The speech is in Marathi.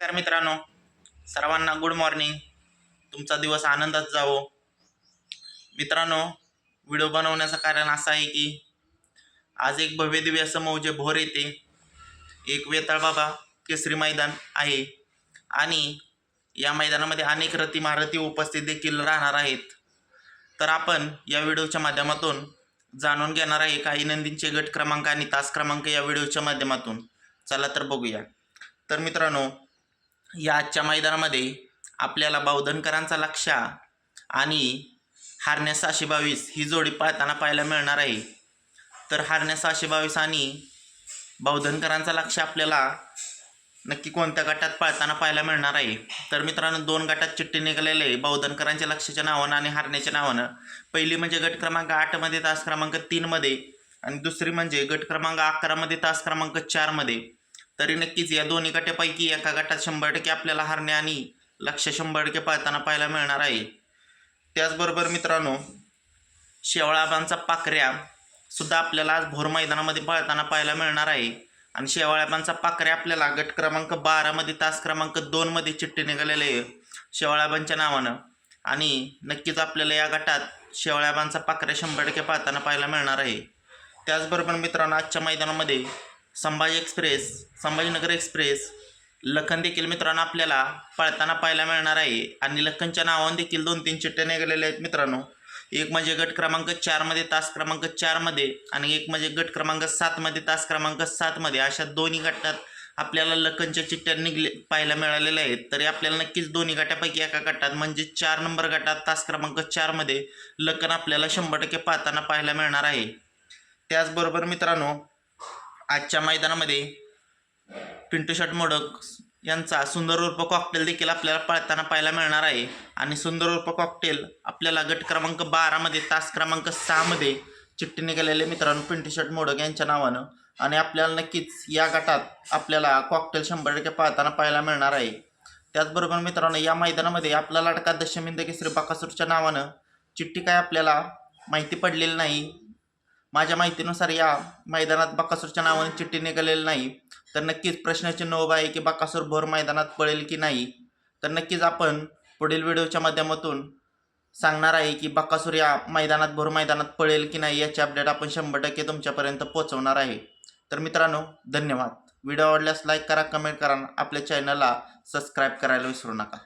तर मित्रांनो. सर्वांना गुड मॉर्निंग तुमचा दिवस आनंदात जावो. मित्रांनो व्हिडिओ बनवण्याचं कारण असं आहे की आज एक भव्य दिव्य असं मौजे भोर येते. एक वेताळबाबा केसरी मैदान आहे. आणि या मैदानामध्ये अनेक रती महारथी उपस्थित देखील राहणार आहेत. तर आपण या व्हिडिओच्या माध्यमातून जाणून घेणार आहे काही नंदींचे गट क्रमांक आणि तास क्रमांक या व्हिडिओच्या माध्यमातून. चला तर बघूया. तर मित्रांनो या आजच्या मैदानामध्ये आपल्याला बावधनकरांचा लक्ष आणि हारण्या सहाशे बावीस ही जोडी पाळताना पाहायला मिळणार आहे. तर हारण्या सहाशे बावीस आणि बावधनकरांचा लक्ष आपल्याला नक्की कोणत्या गटात पाळताना पाहायला मिळणार आहे? तर मित्रांनो दोन गटात चिठ्ठी निघालेले आहे. बावधनकरांच्या लक्षाच्या नावानं आणि हारण्याच्या नावानं. पहिली म्हणजे गट क्रमांक आठमध्ये तास क्रमांक तीनमध्ये आणि दुसरी म्हणजे गट क्रमांक अकरामध्ये तास क्रमांक चारमध्ये तरी नक्कीच या दोन्ही गटापैकी एका गटात शंभर टक्के आपल्याला हारणे आणि लक्ष शंभर टक्के पळताना पाहायला मिळणार आहे. त्याचबरोबर मित्रांनो शेवाळाबांचा पाकऱ्या सुद्धा आपल्याला आज भोर मैदानामध्ये पळताना पाहायला मिळणार आहे. आणि शेवाळाबांचा पाकऱ्या आपल्याला गट क्रमांक बारामध्ये तास क्रमांक दोनमध्ये चिठ्ठी निघालेले आहे शेवाळाबांच्या नावानं. आणि नक्कीच आपल्याला या गटात शेवाळाबांचा पाकऱ्या शंभर टक्के पाहताना पाहायला मिळणार आहे. त्याचबरोबर मित्रांनो आजच्या मैदानामध्ये संभाजी एक्सप्रेस संभाजीनगर एक्सप्रेस लखन देखील मित्रांनो आपल्याला पळताना पाहायला मिळणार आहे. आणि लखनच्या नावाने देखील दोन तीन चिठ्ठ्या निघालेल्या आहेत मित्रांनो. एक म्हणजे गट क्रमांक चारमध्ये तास क्रमांक चारमध्ये आणि एक म्हणजे गट क्रमांक सातमध्ये तास क्रमांक सातमध्ये अशा दोन्ही गटात आपल्याला लखनच्या चिठ्ठ्या निघले पाहायला मिळालेल्या आहेत. तरी आपल्याला नक्कीच दोन्ही गटापैकी एका गटात म्हणजे चार नंबर गटात तास क्रमांक चारमध्ये लखन आपल्याला शंभर टक्के पाहताना पाहायला मिळणार आहे. त्याचबरोबर मित्रांनो आजच्या मैदानामध्ये पिंटू शर्ट मोडक यांचा सुंदर उर्फ कॉकटेल देखील आपल्याला पळताना पाहायला मिळणार आहे. आणि सुंदर उर्फ कॉकटेल आपल्याला गट क्रमांक बारामध्ये तास क्रमांक सहामध्ये चिठ्ठी निघालेले मित्रांनो पिंटू शर्ट मोडक यांच्या नावानं. आणि आपल्याला नक्कीच या गटात आपल्याला कॉकटेल शंभर टक्के पाळताना पाहायला मिळणार आहे. त्याचबरोबर मित्रांनो या मैदानामध्ये आपला लाडका दशमिंद केसरी बाकासूरच्या नावानं चिठ्ठी काय आपल्याला माहिती पडलेली नाही. माझ्या माहितीनुसार या मैदानात बकासूरच्या नावाने चिठ्ठी निघालेली नाही. तर नक्कीच प्रश्नचिन्ह उभा आहे की बकासूर भोर मैदानात पळेल की नाही. तर नक्कीच आपण पुढील व्हिडिओच्या माध्यमातून सांगणार आहे की बकासूर या मैदानात भोर मैदानात पळेल की नाही याची अपडेट आपण शंभर टक्के तुमच्यापर्यंत पोहोचवणार आहे. तर मित्रांनो धन्यवाद. व्हिडिओ आवडल्यास लाईक करा कमेंट करा आपल्या चॅनलला सबस्क्राईब करायला विसरू नका.